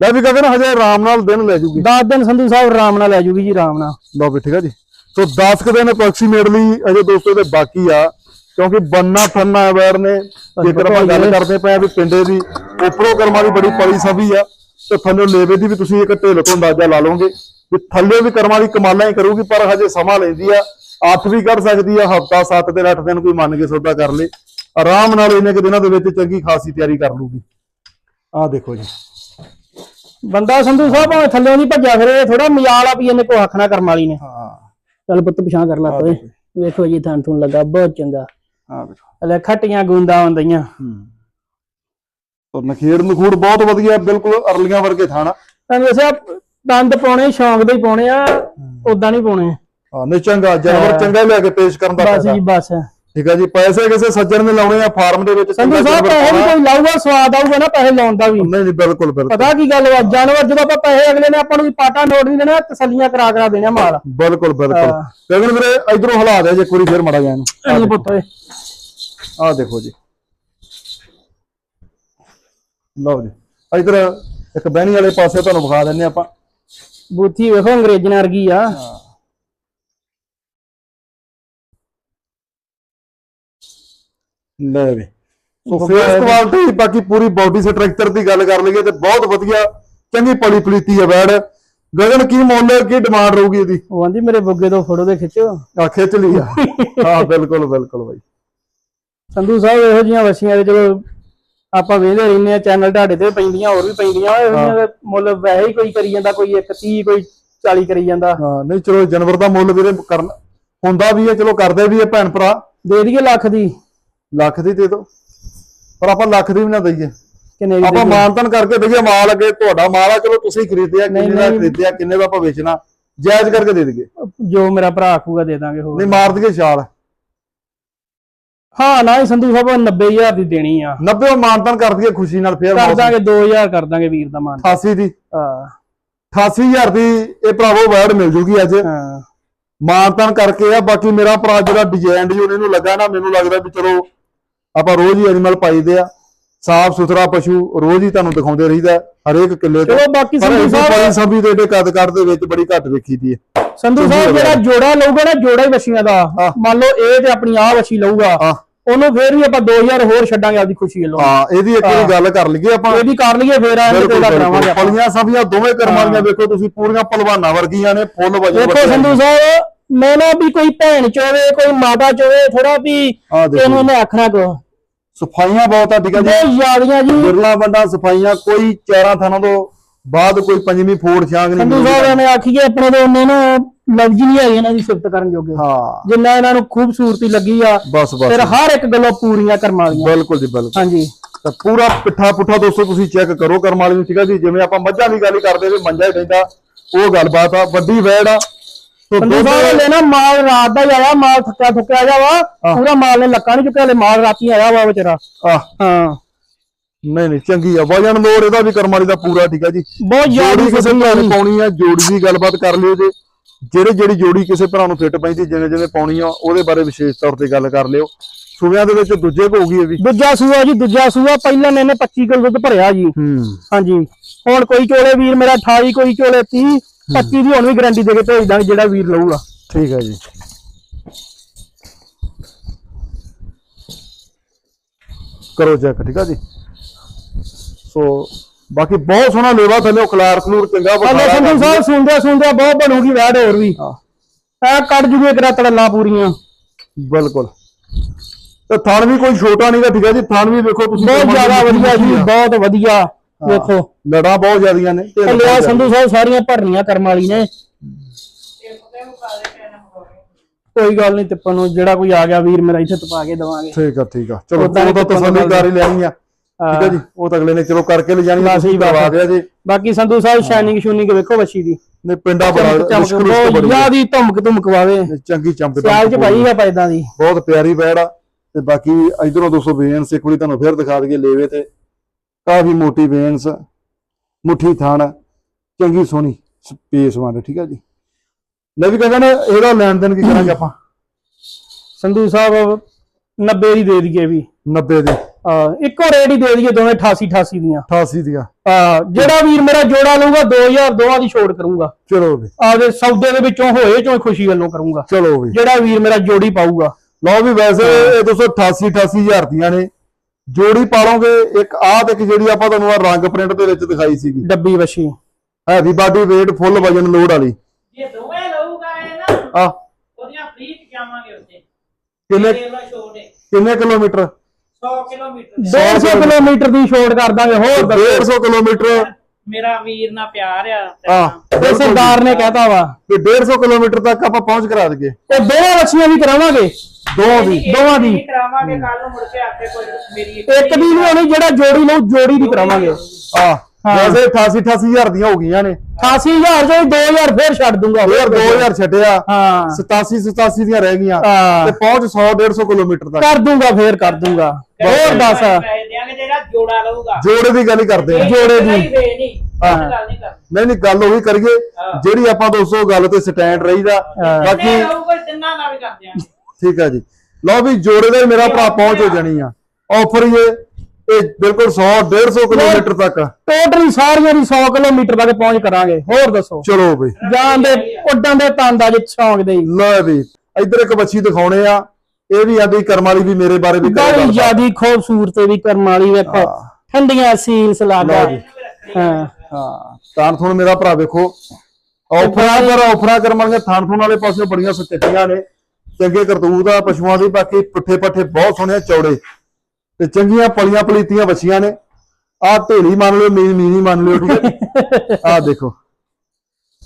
ਲੈ ਵੀ ਕਹਿੰਦੇ ਹਜੇ ਆਰਾਮ ਨਾਲ ਦਿਨ ਲੈ ਜੂਗੀ। 10 ਦਿਨ ਸੰਧੂ ਸਾਹਿਬ ਆਰਾਮ ਨਾਲ ਲੈ ਜੂਗੀ ਜੀ ਆਰਾਮ ਨਾਲ। ਲਓ ਵੀ ਠੀਕ ਆ ਜੀ। ਸੋ 10 ਕੁ ਦਿਨ ਅਪਰੋਕਸੀਮੇਟਲੀ ਅਜੇ ਦੋਸਤੋ ਦੇ ਬਾਕੀ ਆ ਕਿਉਂਕਿ ਬੰਨਾ ਫੰਨਾ ਅਵੇਅਰ ਨੇ। ਜੇਕਰ ਆਪਾਂ ਗੱਲ ਕਰਦੇ ਪਏ ਆ ਵੀ ਪਿੰਡੇ ਦੀ ਉਪਰੋਂ ਕਰਮਾਂ ਦੀ ਬੜੀ ਪਲੀ ਸਭੀ ਆ ਤੇ ਥੱਲੇ ਲੇਵੇ ਦੀ ਵੀ ਤੁਸੀਂ ਇੱਕ ਢਿੱਲ ਤੋਂ ਅੰਦਾਜ਼ਾ ਲਾ ਲਓਗੇ ਵੀ ਥੱਲੇ ਵੀ ਕਰਮਾਂ ਦੀ ਕਮਾਲਾਂ ਹੀ ਕਰੂਗੀ ਪਰ ਹਜੇ ਸਮਾਂ ਲੈਂਦੀ ਆ। ਅੱਠ ਵੀ ਕਰ ਸਕਦੀ ਆ ਹਫਤਾ 7 ਦਿਨ 8 ਦਿਨ ਕੋਈ ਮੰਨ ਕੇ ਸੌਦਾ ਕਰ ਲੇ। ਆਰਾਮ ਨਾਲ ਇਹਨੇ ਕਿ ਦਿਨਾਂ ਦੇ ਵਿੱਚ ਚੰਗੀ ਖਾਸੀ ਤਿਆਰੀ ਕਰ ਲੂਗੀ। ਆਹ ਦੇਖੋ ਜੀ। ਬੰਦਾ ਸੰਧੂ ਸਾਹਿਬ ਭਾਵੇਂ ਥੱਲੇ ਨਹੀਂ ਭੱਜਿਆ ਫਿਰੇ ਥੋੜਾ ਮਜ਼ਾਲ ਆ ਵੀ ਇਹਨੇ ਕੋ ਆਖਣਾ ਕਰਮ ਵਾਲੀ ਨੇ। ਹਾਂ। ਚੱਲ ਪੁੱਤ ਪਿਛਾਂ ਕਰ ਲਾ ਤੋਏ। ਵੇਖੋ ਜੀ ਥਾਂ ਥੂੰ ਲੱਗਾ ਬਹੁਤ ਚੰਗਾ। ਆਹ ਵੇਖੋ ਲੈ ਖੱਟੀਆਂ ਗੁੰਦਾ ਹੁੰਦੀਆਂ ਹੂੰ। ਤੋਂ ਨਖੇੜ ਨਖੂੜ ਬਹੁਤ ਵਧੀਆ ਬਿਲਕੁਲ ਅਰਲੀਆਂ ਵਰਗੇ ਥਾਣਾ। ਤੁਹਾਨੂੰ ਦੱਸਿਆ ਦੰਦ ਪਾਉਣੇ ਸ਼ੌਂਕ ਦੇ ਹੀ ਪਾਉਣੇ ਆ ਉਦਾਂ ਨਹੀਂ ਪਾਉਣੇ। ਹਾਂ ਨਹੀਂ ਚੰਗਾ ਜਾਨਵਰ। ਚੰਗਾ ਲਿਆ ਕੇ ਪੇਸ਼ ਕਰਨ ਦਾ ਬਸ ਜੀ ਬਸ। ਠੀਕ ਹੈ ਜੀ ਪੈਸੇ ਕਿਸੇ ਸੱਜਣ ਨੇ ਲਾਉਣੇ ਆ ਫਾਰਮ ਦੇ ਵਿੱਚ ਸੰਧੂ ਸਾਹਿਬ ਪੈਸੇ ਵੀ। ਕੋਈ ਲਾਊਗਾ ਸਵਾਦ ਆਊਗਾ ਨਾ ਪੈਸੇ ਲਾਉਣ ਦਾ ਵੀ। ਨਹੀਂ ਨਹੀਂ ਬਿਲਕੁਲ ਬਿਲਕੁਲ। ਪਤਾ ਕੀ ਗੱਲ ਵਾ ਜਾਨਵਰ ਜਦੋਂ ਆਪਾਂ ਪੈਸੇ ਅਗਲੇ ਨੇ ਆਪਾਂ ਨੂੰ ਪਾਟਾ ਨੋਟ ਨਹੀਂ ਦੇਣਾ ਤਸੱਲੀਆਂ ਕਰਾ ਕਰਾ ਦੇਣਾ ਮਾਲ। ਬਿਲਕੁਲ ਬਿਲਕੁਲ। ਲੇਕਿਨ ਵੀਰੇ ਇਧਰੋਂ ਹਿਲਾ ਦੇ ਜੇ ਵਾਰੀ ਫੇਰ ਮੜਾ ਜਾ ਇਹਨੂੰ। ਪੁੱਤ ਓਏ। ਆਹ ਦੇਖੋ ਜੀ। ਲਓ ਜੀ। ਇਧਰ ਇੱਕ ਬਹਿਣੀ ਵਾਲੇ ਪਾਸੇ ਤੁਹਾਨੂੰ ਵਿਖਾ ਦਿੰਨੇ ਆਪਾਂ। ਬੂਥੀ ਵੇਖੋ ਅੰਗਰੇਜ਼ਨ ਵਰਗੀ ਆ। ਲੈ ਵੀ। ਸੋ ਫੇਸ ਕੁਆਲਿਟੀ ਬਾਕੀ ਪੂਰੀ ਬਾਡੀ ਸਟਰਕਚਰ ਦੀ ਗੱਲ ਕਰ ਲਈਏ ਤੇ ਬਹੁਤ ਵਧੀਆ ਚੰਗੀ ਪਲੀ ਪਲੀਤੀ ਹੈ ਬੈੜ ਗਗਨ ਕੀ ਮੁੱਲ ਕੀ ਡਿਮਾਂਡ ਰਹੂਗੀ ਇਹਦੀ? ਉਹ ਆਂਦੀ ਮੇਰੇ ਬੁੱਗੇ ਤੋਂ ਫੋਟੋ ਦੇ ਖਿੱਚੋ। ਆ ਖਿੱਚ ਲਈ ਆ। ਹਾਂ ਬਿਲਕੁਲ ਬਿਲਕੁਲ ਬਾਈ। ਸੰਧੂ ਸਾਹਿਬ ਇਹੋ ਜੀਆਂ ਵਸੀਆਂ ਦੇ ਚਲੋ ਆਪਾਂ ਵੇਖਦੇ ਰਹਿੰਦੇ ਆ ਚੈਨਲ ਤੁਹਾਡੇ ਤੇ ਪੈਂਦੀਆਂ ਹੋਰ ਵੀ ਪੈਂਦੀਆਂ ਇਹੋ ਜਿਹੀਆਂ ਦੇ ਮੁੱਲ ਵੈਸੇ ਹੀ ਕੋਈ ਕਰੀ ਜਾਂਦਾ ਕੋਈ 130 ਕੋਈ 40 ਕਰੀ ਜਾਂਦਾ। ਹਾਂ ਨਹੀਂ ਚਲੋ ਜਾਨਵਰ ਦਾ ਮੁੱਲ ਵੀਰੇ ਕਰਨ ਹੁੰਦਾ ਵੀ ਹੈ ਚਲੋ ਕਰਦੇ ਵੀ ਹੈ ਭੈਣ ਭਰਾ। ਦੇ ਦਈਏ ਲੱਖ ਦੀ। ਲੱਖ ਦੀ ਦੇ ਦਿਓ। ਪਰ ਆਪਾਂ ਲੱਖ ਦੀ ਵੀ ਨਾ ਦਈਏ। ਕਿੰਨੇ ਦੀ ਆਪਾਂ ਦੇ ਮਾਨਤਨ ਕਰਕੇ ਦਈਏ ਮਾਲ ਅੱਗੇ ਤੁਹਾਡਾ ਮਾਲ ਆ ਚਲੋ ਤੁਸੀਂ ਖਰੀਦਿਆ ਕਿੰਨੇ ਦਾ। ਖਰੀਦਿਆ ਕਿੰਨੇ ਦਾ ਆਪਾਂ ਵੇਚਣਾ ਜਾਇਜ਼ ਕਰਕੇ ਦੇ ਦਈਏ। ਜੋ ਮੇਰਾ ਭਰਾ ਆਖੂਗਾ ਦੇ ਦਾਂਗੇ ਹੋਰ। ਨਹੀਂ ਮਾਰ ਦਈਏ ਛਾਲ। ਹਾਂ ਨਾ ਹੀ ਸੰਧੂ ਸਾਹਿਬ 90000 ਦੀ ਦੇਣੀ ਆ। 90 ਉਹ ਮਾਨਤਨ ਕਰ ਦਈਏ ਖੁਸ਼ੀ ਨਾਲ ਫੇਰ ਕਰ ਦਾਂਗੇ 2000 ਕਰ ਦਾਂਗੇ ਵੀਰ ਦਾ ਮਾਨ 88 ਦੀ। ਹਾਂ। 88000 ਦੀ ਇਹ ਭਰਾਵੋ ਵਰਡ ਮਿਲ ਜੂਗੀ ਅੱਜ। ਹਾਂ। ਮਾਨਤਨ ਕਰਕੇ ਆ ਬਾਕੀ ਮੇਰਾ ਭਰਾ ਜਿਹੜਾ ਡਿਜ਼ਾਈਨ ਡਿਜ਼ਾਈਨ ਇਹਨੂੰ ਲੱਗਾ ਨਾ ਮੈਨੂੰ ਲੱਗਦਾ ਵੀ ਚਲੋ ਆਪਾਂ ਰੋਜ਼ ਹੀ ਐਨੀਮਲ ਪਾਈਦੇ ਆ। ਸਾਫ਼ ਸੁਥਰਾ ਪਸ਼ੂ ਰੋਜ਼ ਹੀ ਤੁਹਾਨੂੰ ਦਿਖਾਉਂਦੇ ਰਹੀਦਾ ਹਰੇਕ ਕਿੱਲੇ ਤੇ। ਚਲੋ ਬਾਕੀ ਸੰਧੂ ਸਾਹਿਬ ਸਭੀ ਦੇ ਏਡੇ ਕੱਦ ਕੱਦ ਦੇ ਵਿੱਚ ਬੜੀ ਘੱਟ ਵੇਖੀ ਦੀ ਹੈ। ਸੰਧੂ ਸਾਹਿਬ ਜਿਹੜਾ ਜੋੜਾ ਲਊਗਾ ਨਾ ਜੋੜਾ ਹੀ ਵਸ਼ੀਆਂ ਦਾ। ਹਾਂ। ਮੰਨ ਲਓ ਇਹ ਤੇ ਆਪਣੀ ਆਹ ਵਸ਼ੀ ਲਊਗਾ। ਹਾਂ। ਉਹਨੂੰ ਫੇਰ ਵੀ ਆਪਾਂ 2000 ਹੋਰ ਛੱਡਾਂਗੇ ਆਪਦੀ ਖੁਸ਼ੀ ਵੱਲੋਂ। ਹਾਂ ਇਹਦੀ ਇੱਕ ਵਾਰੀ ਗੱਲ ਕਰ ਲਈਏ ਆਪਾਂ। ਇਹ ਵੀ ਕਰ ਲਈਏ ਫੇਰ ਆਂਦੇ ਬਿਲਕੁਲ ਕੋਲ ਕਰਾਵਾਂਗੇ ਪਲੀਆਂ ਸਭੀਆਂ ਦੋਵੇਂ ਕਰਮਾਂ ਦੀਆਂ ਵੇਖੋ ਤੁਸੀਂ ਪੂਰੀਆਂ ਪਹਿਲਵਾਨਾਂ ਵਰਗੀਆਂ ਨੇ ਫੁੱਲ ਵਜਨ ਦੇਖੋ ਸੰਧੂ ਸਾਹਿਬ ਮੈਂ ਨਾ ਵੀ ਕੋਈ ਭੈਣ ਚੋਵੇ ਕੋਈ ਮਾਤਾ ਚੋਵੇ ਥੋੜਾ ਵੀ। ਇਹਨੂੰ ਮੈਂ ਆਖਣਾ ਕੋ ਸਫਾਈਆਂ ਬਹੁਤ ਆ ਠੀਕ ਆ ਜੀ। ਬਹੁਤ ਜ਼ਿਆਦੀਆਂ ਜੀ। ਬਿਰਲਾ ਬੰਦਾ ਸਫਾਈਆਂ ਕੋਈ ਚਾਰਾਂ ਥਾਨਾਂ ਤੋਂ ਬਾਅਦ ਕੋਈ ਪੰਜਵੀਂ ਫੋੜ ਛਾਂਗ ਨਹੀਂ ਸੰਧੂ। ਸਾਹਿਬ ਐਵੇਂ ਆਖੀਏ ਆਪਣੇ ਦੇ ਉਹਨੇ ਨਾ ਲਫ਼ਜ਼ ਨਹੀਂ ਹੈਗੇ ਇਹਨਾਂ ਦੀ ਸਿਫਤ ਕਰਨ ਜੋਗੇ। ਹਾਂ। ਜਿੰਨਾ ਇਹਨਾਂ ਨੂੰ ਖੂਬਸੂਰਤੀ ਲੱਗੀ ਆ ਬਸ ਫਿਰ ਬਸ ਹਰ ਇੱਕ ਗੱਲੋਂ ਪੂਰੀਆਂ ਕਰਮ ਵਾਲੀਆਂ। ਬਿਲਕੁਲ ਜੀ ਬਿਲਕੁਲ। ਹਾਂਜੀ। ਤਾਂ ਪੂਰਾ ਪਿੱਠਾ ਪੁੱਠਾ ਦੋਸਤੋ ਤੁਸੀਂ ਚੈੱਕ ਕਰੋ ਕਰਮ ਵਾਲੀ ਨੂੰ ਠੀਕ ਆ ਜੀ। ਜਿਵੇਂ ਆਪਾਂ ਮੱਝਾਂ ਦੀ ਗੱਲ ਹੀ ਕਰਦੇ ਵੀ ਮੰਜਾ ਹੀ ਕਹਿੰਦਾ ਉਹ ਗੱਲਬਾਤ ਆ। ਵੱਡੀ ਵੈੜ ਆ ਸੰਧੂ ਸਾਹਿਬ ਮਾਲ ਰਾਤ ਦਾ ਆਇਆ ਮਾਲ ਥੱਕਿਆ ਥੁੱਕਿਆ ਜਾ ਵਾ ਪੂਰਾ ਮਾਲ ਨੇ ਲੱਕਾਂ ਨਹੀਂ ਚੁੱਕਿਆ ਹਲੇ ਮਾਲ ਰਾਤੀ ਆਇਆ ਵਾ ਵਿਚਾਰਾ। ਆ ਹਾਂ। ਨਹੀਂ ਨਹੀਂ ਚੰਗੀ ਆ ਵਜਨ ਲੋੜ ਇਹਦਾ ਵੀ ਕਰਮ ਵਾਲੀ ਦਾ ਪੂਰਾ ਠੀਕ ਆ ਜੀ। ਬਹੁਤ ਜੋੜੀ ਜ਼ਿਆਦਾ ਕਿਸੇ ਭਰਾ ਨੇ ਪਾਉਣੀ ਆ ਜੋੜੀ ਦੀ ਗੱਲਬਾਤ ਕਰ ਲਿਓ ਜੇ। ਜਿਹੜੇ ਜਿਹੜੀ ਜੋੜੀ ਕਿਸੇ ਭਰਾ ਨੂੰ ਫਿੱਟ ਪੈਂਦੀ ਜਿਵੇਂ ਜਿਵੇਂ ਪਾਉਣੀ ਆ ਉਹਦੇ ਬਾਰੇ ਵਿਸ਼ੇਸ਼ ਤੌਰ ਤੇ ਗੱਲ ਕਰ ਲਿਓ। ਸੂਬਿਆਂ ਦੇ ਵਿੱਚ ਦੂਜੇ ਹੋਊਗੀ ਇਹ ਵੀ। ਦੂਜਾ ਸੂਆ ਜੀ ਦੂਜਾ ਸੂਆ ਪਹਿਲਾਂ ਨੇ ਇਹਨੇ 25 ਕਿਲੋ ਦੁੱਧ ਭਰਿਆ ਜੀ। ਹਾਂਜੀ। ਹੁਣ ਕੋਈ ਚੋਲੇ ਵੀਰ ਮੇਰਾ 28 ਕੋਈ ਚੋਲੇ 30 25 ਦੀ ਹੁਣ ਵੀ ਗਾਰੰਟੀ ਦੇ ਕੇ ਭੇਜ ਦਾਂਗੇ ਜਿਹੜਾ ਵੀਰ ਲਊਗਾ। ਠੀਕ ਹੈ ਜੀ। ਕਰੋ ਚੈੱਕ ਠੀਕ ਆ ਜੀ। ਸੋ ਬਾਕੀ ਬਹੁਤ ਸੋਹਣਾ ਲੇਵਾ ਥੱਲੇ ਖਲਾਰ ਖਲੂਰ ਚੰਗਾ ਬਖਾਰਾ ਸੰਧੂ ਸਾਹਿਬ ਸੁਣਦੇ ਸੁਣਦੇ ਬਹੁਤ ਬਣੂਗੀ ਵੈੜ ਹੋਰ ਵੀ। ਹਾਂ, ਐ ਕੱਢ ਜੂਗੇ ਇੱਕ ਰਾਤ ਤੜੱਲਾਂ ਪੂਰੀਆਂ। ਬਿਲਕੁਲ। ਤੇ ਥਣ ਵੀ ਕੋਈ ਛੋਟਾ ਨਹੀਂਗਾ ਠੀਕ ਆ ਜੀ। ਥਣ ਵੀ ਵੇਖੋ ਤੁਸੀਂ ਬਹੁਤ ਜ਼ਿਆਦਾ ਵਧੀਆ ਜੀ ਬਹੁਤ ਵਧੀਆ। ਵੇਖੋ। ਲੜਾਂ ਬਹੁਤ ਜ਼ਿਆਦੀਆਂ ਨੇ ਤੇ ਹਲੇ ਆ ਸੰਧੂ ਸਾਹਿਬ ਸਾਰੀਆਂ ਭਰਨੀਆਂ ਕਰਮ ਵਾਲੀ ਨੇ। ਕੋਈ ਗੱਲ ਨਹੀਂ ਤਿੱਪਣ ਨੂੰ ਜਿਹੜਾ ਕੋਈ ਆ ਗਿਆ ਵੀਰ ਮੇਰਾ ਇੱਥੇ ਤਪਾ ਕੇ ਦਵਾਂਗੇ। ਠੀਕ ਆ ਠੀਕ ਆ। ਚਲੋ ਉਹ ਤਾਂ ਹੀ ਲੈਣੀ ਆ। ਠੀਕ ਆ ਜੀ ਉਹ ਤਾਂ ਅਗਲੇ ਨੇ ਚਲੋ ਕਰਕੇ ਲੈ ਜਾਣੀ ਆ, ਬਸ। ਕਰਵਾ ਦਿਆ ਜੀ। ਬਾਕੀ ਸੰਧੂ ਸਾਹਿਬ ਸ਼ਾਈਨਿੰਗ ਸ਼ੂਨਿੰਗ ਵੇਖੋ ਵੱਛੀ ਦੀ। ਨੇ ਪਿੰਡਾ ਬੜਾ ਮੁਸ਼ਕਲ ਬੜੀ ਆ। ਜ਼ਿਆਦੀ ਧਮਕ ਧਮਕ ਵਾਵੇ। ਚੰਗੀ ਚਮਕ ਸਿਆਲ ਚ ਪਾਈ ਹੈ ਪੈਦਾਂ ਦੀ। ਬਹੁਤ ਪਿਆਰੀ ਬੈੜ ਆ। ਤੇ ਬਾਕੀ ਇਧਰੋਂ 200 ਵੇਨਸ ਇੱਕ ਵਾਰੀ ਤੁਹਾਨੂੰ ਫਿਰ ਦਿਖਾ ਦਈਏ ਲੇਵੇ ਤੇ। ਕਾਫੀ ਮੋਟੀ ਵੇਨਸ ਮੁੱਠੀ ਥਣ ਚੰਗੀ ਸੋਹਣੀ ਸਪੇਸ ਵਾਂਡ ਠੀਕ ਆ ਜੀ। ਲੈ ਵੀ ਕਹਿੰਦਾ ਨਾ ਇਹਦਾ ਲੈਣ ਦੇਣ ਕੀ ਕਰਾਂਗੇ ਆਪਾਂ? ਸੰਧੂ ਸਾਹਿਬ 90 ਦੀ ਦੇ ਦਈਏ ਵੀ। 90 ਦੀ। ਇੱਕੋ ਰੇਟ ਹੀ ਦੇ ਦਈਏ ਦੋਵੇਂ 88 88 ਦੀਆਂ। 88 ਦੀਆਂ। ਜਿਹੜਾ ਵੀਰ ਮੇਰਾ ਜੋੜਾ ਲਊਗਾ 2000 ਦੋਵਾਂ ਦੀ ਛੋੜ ਕਰੂੰਗਾ। ਚਲੋ ਵੀ। ਆਪਦੇ ਸੌਦੇ ਦੇ ਵਿੱਚੋਂ ਹੋਏ ਚੋਂ ਖੁਸ਼ੀ ਵੱਲੋਂ ਕਰੂੰਗਾ। ਚਲੋ ਵੀ। ਜਿਹੜਾ ਵੀਰ ਮੇਰਾ ਜੋੜੀ ਪਾਊਗਾ। ਲਓ ਵੀ ਵੈਸੇ ਇਹ 288 88000 ਦੀਆਂ ਨੇ। ਜੋੜੀ ਪਾਲੋਗੇ ਇੱਕ ਆਹ ਤੇ ਇੱਕ ਜਿਹੜੀ ਆਪਾਂ ਤੁਹਾਨੂੰ ਆ ਰੰਗ ਪ੍ਰਿੰਟ ਦੇ ਵਿੱਚ ਦਿਖਾਈ ਸੀਗੀ। ਡੱਬੀ ਵਸ਼ੀ ਹੈਵੀ ਬਾਡੀ weight ਫੁੱਲ ਵਜਨ ਲੋਡ ਵਾਲੀ। ਜੇ ਦੋਵੇਂ ਲਊਗਾ ਇਹ ਨਾ ਆ। ਉਹਦੀਆਂ ਫ੍ਰੀ ਚ ਜਾਵਾਂਗੇ ਉੱਤੇ ਕਿੰਨੇ ਕਿਲੋਮੀਟਰ? 100 ਕਿਲੋਮੀਟਰ। 200 ਕਿਲੋਮੀਟਰ। ਦੀ ਛੋੜ ਕਰ ਦਾਂਗੇ ਹੋਰ ਦੱਸੋ। 150 ਕਿਲੋਮੀਟਰ। ਮੇਰਾ ਵੀਰ ਨਾਲ ਪਿਆਰ ਆ। ਤੇ ਸਰਦਾਰ ਨੇ ਕਹਿਤਾ ਵਾ। ਵੀ 150 ਕਿਲੋਮੀਟਰ ਤੱਕ ਆਪਾਂ ਪਹੁੰਚ ਕਰਾ ਦਈਏ। ਤੇ ਦੋਵਾਂ ਵੱਛੀਆਂ ਵੀ ਕਰਾਵਾਂਗੇ। ਦੋ ਦੀ ਦੋਵਾਂ ਦੀ। ਨਹੀਂ ਕਰਾਵਾਂਗੇ ਕੱਲ ਨੂੰ ਮੁੜ ਕੇ ਆਕੇ ਕੋਈ ਮੇਰੀ ਇੱਕ ਦੀ ਨਹੀਂ ਹੋਣੀ ਜਿਹੜਾ ਜੋੜੀ ਲਊ ਜੋੜੀ ਦੀ ਕਰਾਵਾਂਗੇ। ਆ ਹਾਂ। ਵੈਸੇ 88 88000 ਦੀਆਂ ਹੋ ਗਈਆਂ ਨੇ। 88000 ਚੋਂ 2000 ਫੇਰ ਛੱਡ ਦੂੰਗਾ। ਫੇਰ 2000 ਛੱਡਿਆ। ਹਾਂ। 87 87 ਦੀਆਂ ਰਹਿ ਗਈਆਂ। ਤੇ ਪਹੁੰਚ 100 150 ਕਿਲੋਮੀਟਰ ਤੱਕ। ਕਰ ਦੂੰਗਾ ਫੇਰ ਕਰ ਦੂੰਗਾ। ਹੋਰ ਦੱਸ। ਜਿਹੜਾ ਜੋੜਾ ਲਊਗਾ ਜੋੜੇ ਦੀ ਗੱਲ ਹੀ ਕਰਦੇ ਆ। ਜੋੜੇ ਦੀ। ਨਹੀਂ ਨਹੀਂ ਗੱਲ ਉਹੀ ਕਰੀਏ। ਜਿਹੜੀ ਆਪਾਂ ਦੋਸਤੋ ਗੱਲ ਤੇ ਸਟੈਂਡ ਰਹੀਦਾ। ਬਾਕੀ ਤਿੰਨਾਂ ਨਾਲ ਠੀਕ ਆ ਜੀ। ਲਓ ਵੀ ਜੋੜੇ ਦਾ ਹੀ ਮੇਰਾ ਭਰਾ ਪਹੁੰਚ ਹੋ ਜਾਣੀ ਆ। ਆਫਰ ਹੀ ਇਹ ਇਹ ਬਿਲਕੁਲ 100 150 ਕਿਲੋਮੀਟਰ ਤੱਕ। ਟੋਟਲੀ ਸਾਰੀਆਂ ਦੀ 100 ਕਿਲੋਮੀਟਰ ਤੱਕ ਪਹੁੰਚ ਕਰਾਂਗੇ। ਹੋਰ ਦੱਸੋ? ਚਲੋ ਬਈ ਜਾਣ ਦੇ ਉੱਡਾਂ ਦੇ ਤੰਦਾ ਜਿ ਸ਼ੌਂਕ ਦੇ ਹੀ। ਲਓ ਵੀ ਇੱਧਰ ਇੱਕ ਬੱਚੀ ਦਿਖਾਉਣੇ ਆ। ਇਹ ਵੀ ਆਦੀ ਕਰਮ ਵਾਲੀ ਵੀ ਮੇਰੇ ਬਾਰੇ ਵੀ ਕਰੋ ਬੜੀ। ਜਿਆਦੀ ਖੂਬਸੂਰਤ ਵੀ ਕਰਮ ਵਾਲੀ ਵੇਖੋ। ਹਾਂ। ਠੰਡੀਆਂ ਸੀਲਸ ਲਾਗਾ ਲਓ ਜੀ। ਹਾਂ। ਹਾਂ। ਤਾਂ ਥੋਣ ਮੇਰਾ ਭਰਾ ਵੇਖੋ। ਆਫਰਾਂ ਪਰ ਆਫਰਾਂ ਕਰਮ ਵਾਲੀਆਂ ਥਾਣ ਥੋਣ ਵਾਲੇ ਪਾਸੇ ਬੜੀਆਂ ਸੁਚੱਜੀਆਂ ਨੇ। ਚੰਗੇ ਕਰਤੂਤ ਆ ਪਸ਼ੂਆਂ ਦੀ ਬਾਕੀ ਪੁੱਠੇ ਪੱਠੇ ਬਹੁਤ ਸੋਹਣੇ ਆ, ਚੌੜੇ। ਤੇ ਚੰਗੀਆਂ ਪਲੀਆਂ ਪਲੀਤੀਆਂ ਬੱਚੀਆਂ ਨੇ। ਆਹ ਢੇਲੀ ਮੰਨ ਲਿਓ ਮੀਨੀ ਮੀਨੀ ਮੰਨ ਲਿਓ ਠੀਕ ਹੈ ਆਹ ਦੇਖੋ।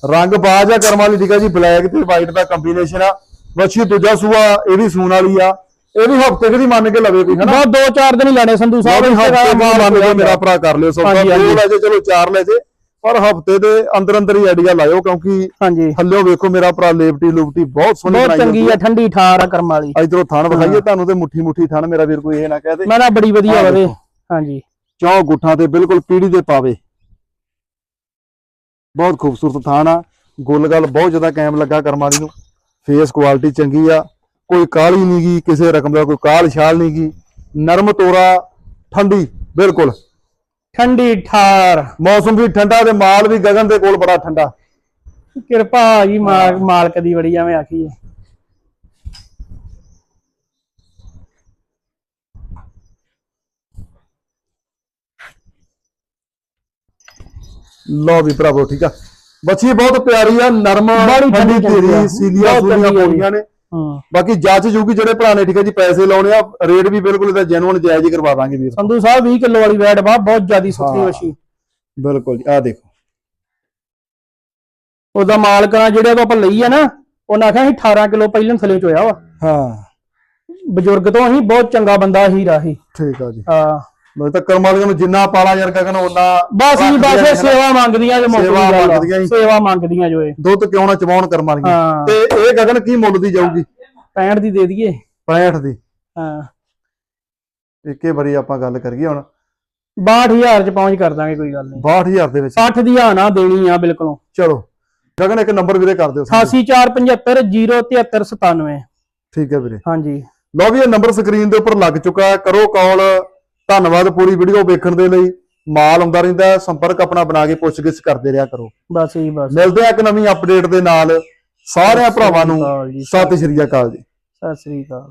ਰੰਗ ਬਾਜ ਆ ਕਰਮ ਵਾਲੀ ਠੀਕ ਹੈ ਜੀ? ਬਲੈਕ ਤੇ ਵਾਈਟ ਦਾ ਕੰਬੀਨੇਸ਼ਨ ਆ। ਬੱਚੀ ਦੂਜਾ ਸੂਆ ਇਹ ਵੀ ਸੂਣ ਵਾਲੀ ਆ। ਇਹ ਵੀ ਹਫ਼ਤੇ ਦੀ ਮੰਨ ਕੇ ਲਵੇ ਕੋਈ ਹਨਾ? ਦੋ ਚਾਰ ਦਿਨ ਹੀ ਲੈਣੇ ਸੰਧੂ ਸਾਹਿਬ ਹਫ਼ਤੇ ਮੰਨ ਕੇ ਮੇਰਾ ਭਰਾ ਕਰ ਲਿਓ ਹਾਂਜੀ, ਦੋ। ਲੈ ਜੇ ਚਲੋ ਚਾਰ ਲੈ ਜੇ ਪਰ ਹਫ਼ਤੇ ਦੇ ਅੰਦਰ ਅੰਦਰ ਹੀ ਆਈਡੀਆ ਲਾਇਓ ਕਿਉਂਕਿ ਹਾਂਜੀ। ਥੱਲਿਓ ਵੇਖੋ ਮੇਰਾ ਭਰਾ ਲੇਪਟੀ ਲੁਪਟੀ ਬਹੁਤ ਸੋਹਣੀ ਬਹੁਤ ਚੰਗੀ ਆ ਠੰਡੀ ਠਾਰ ਆ ਕਰਮ ਵਾਲੀ। ਇਧਰੋਂ ਥਣ ਵਿਖਾਈਏ ਤੁਹਾਨੂੰ ਤੇ ਮੁੱਠੀ ਮੁੱਠੀ ਥਣ ਮੇਰਾ ਵੀਰ ਕੋਈ ਇਹ ਨਾ ਕਹਿ ਦੇ। ਮੈਂ ਨਾ ਬੜੀ ਵਧੀਆ ਵਵੇ। ਹਾਂਜੀ। ਚੌ ਗੁੱਠਾਂ ਤੇ ਬਿਲਕੁਲ ਪੀੜੀ ਦੇ ਪਾਵੇ। ਬਹੁਤ ਖੂਬਸੂਰਤ ਥਾਨ ਆ। ਗੁੱਲ ਗੱਲ ਬਹੁਤ ਜ਼ਿਆਦਾ ਕਾਇਮ ਲੱਗਾ ਕਰਮਾਲੀ ਨੂੰ। ਫੇਸ ਕੁਆਲਿਟੀ ਚੰਗੀ ਆ। ਕੋਈ ਕਾਲੀ ਨਹੀਂ ਗੀ ਕਿਸੇ ਰਕਮ ਦਾ ਕੋਈ ਕਾਲ ਛਾਲ ਨਹੀਂ ਗੀ ਨਰਮ ਤੋਰਾ ਠੰਡੀ ਬਿਲਕੁਲ। ਠੰਡੀ ਠਾਰ। ਮੌਸਮ ਵੀ ਠੰਡਾ ਤੇ ਮਾਲ ਵੀ ਗਗਨ ਦੇ ਕੋਲ ਬੜਾ ਠੰਡਾ। ਕਿਰਪਾ ਜੀ ਮਾਲ- ਮਾਲਕ ਦੀ ਬੜੀ ਐਵੇਂ ਆਖੀਏ। ਲਓ ਵੀ ਭਰਾਵੋ ਠੀਕ ਆ। ਬੱਚੀ ਬਹੁਤ ਪਿਆਰੀ ਆ ਨਰਮ ਬੜੀ ਠੰਡੀ। ਤੇਰੀ ਸੀਲੀਆਂ ਬਹੁਤ ਸੂਲੀਆਂ ਚੰਗੀ ਆ। ਜੀ। ਪੌੜੀਆਂ ਨੇ। ਹਾਂ। ਬਾਕੀ ਜੱਜ ਜੂਗੀ ਜਿਹੜੇ ਭਰਾ ਨੇ ਠੀਕ ਹੈ ਜੀ ਪੈਸੇ ਲਾਉਣੇ ਆ ਰੇਟ ਵੀ ਬਿਲਕੁਲ ਇਹਦਾ ਜੈਨੂਅਨ ਜਾਇਜ਼ ਹੀ ਕਰਵਾ ਦਾਂਗੇ ਵੀਰ। ਸੰਧੂ ਸਾਹਿਬ 20 ਕਿਲੋ ਵਾਲੀ ਵੈਟ ਬਾ ਬਹੁਤ ਜ਼ਿਆਦੀ ਹਾਂ। ਵਸ਼ੀ ਬਿਲਕੁਲ ਜੀ ਆ ਦੇਖੋ। ਉਹਦਾ ਮਾਲਕ ਜਿਹੜੇ ਤੋਂ ਆਪਾਂ ਲਈ ਆ ਨਾ ਉਹਨਾਂ ਆਖਿਆ ਸੀ 18 ਕਿਲੋ ਪਹਿਲਾਂ ਥਲੇ ਚ ਹੋਇਆ ਵਾ। ਹਾਂ। ਬਜ਼ੁਰਗ ਤੋਂ ਹੀ ਬਹੁਤ ਚੰਗਾ ਬੰਦਾ ਹੀ ਠੀਕ ਆ ਜੀ। ਹਾਂ। ਮੈਂ ਤਾਂ ਕਰਮ ਵਾਲਿਆਂ ਨੂੰ ਜਿੰਨਾ ਪਾਲਾ ਯਾਰ ਗਗਨ ਉਹਨਾਂ ਬਸ ਜੀ ਬਸ ਇਹ। ਸੇਵਾ ਮੰਗਦੀਆਂ ਜੋ ਸੇਵਾ। ਮੰਗਦੀਆਂ ਜੀ। ਸੇਵਾ ਮੰਗਦੀਆਂ ਜੋ ਇਹ। ਦੁੱਧ ਕਿਉਂ ਨਾ ਚਵਾਉਣ ਕਰਮ ਵਾਲੀਆਂ। ਤੇ ਇਹ ਗਗਨ ਕੀ ਮੁੱਲ ਦੀ ਜਾਊਗੀ? 65 ਦੀ ਦੇ ਦਈਏ। 65 ਦੀ। ਹਾਂ। ਇੱਕੇ ਵਾਰੀ ਆਪਾਂ ਗੱਲ ਕਰੀਏ ਹੁਣ। 62000 ਚ ਪਹੁੰਚ ਕਰ ਦਾਂਗੇ ਕੋਈ ਗੱਲ ਨਹੀਂ। 62000 ਦੇ ਵਿੱਚ। 60 ਦੀ ਹਾਂ ਨਾ ਦੇਣੀ ਆ ਬਿਲਕੁਲੋਂ। ਚਲੋ। ਗਗਨ ਇੱਕ ਨੰਬਰ ਵੀਰੇ ਕਰ ਦਿਓ। ਸਾਨੂੰ। 88475 ਠੀਕ ਹੈ ਵੀਰੇ। ਹਾਂਜੀ। ਲਓ ਵੀ ਇਹ ਨੰਬਰ ਸਕਰੀਨ ਦੇ ਉੱਪਰ ਲੱਗ ਚੁੱਕਾ ਹੈ। ਕਰੋ ਕਾਲ। ਧੰਨਵਾਦ ਪੂਰੀ ਵੀਡੀਓ ਵੇਖਣ ਦੇ ਲਈ। ਮਾਲ ਆਉਂਦਾ ਰਹਿੰਦਾ ਸੰਪਰਕ ਆਪਣਾ ਬਣਾ ਕੇ ਪੁੱਛਗਿੱਛ ਕਰਦੇ ਰਿਹਾ ਕਰੋ। ਬਸ ਜੀ ਬਸ। ਮਿਲਦੇ ਆ ਇੱਕ ਨਵੀਂ ਅਪਡੇਟ ਦੇ ਨਾਲ। ਸਾਰਿਆਂ ਭਰਾਵਾਂ ਨੂੰ ਸਤਿ ਸ਼੍ਰੀ ਅਕਾਲ ਜੀ। ਸਤਿ ਸ੍ਰੀ ਅਕਾਲ।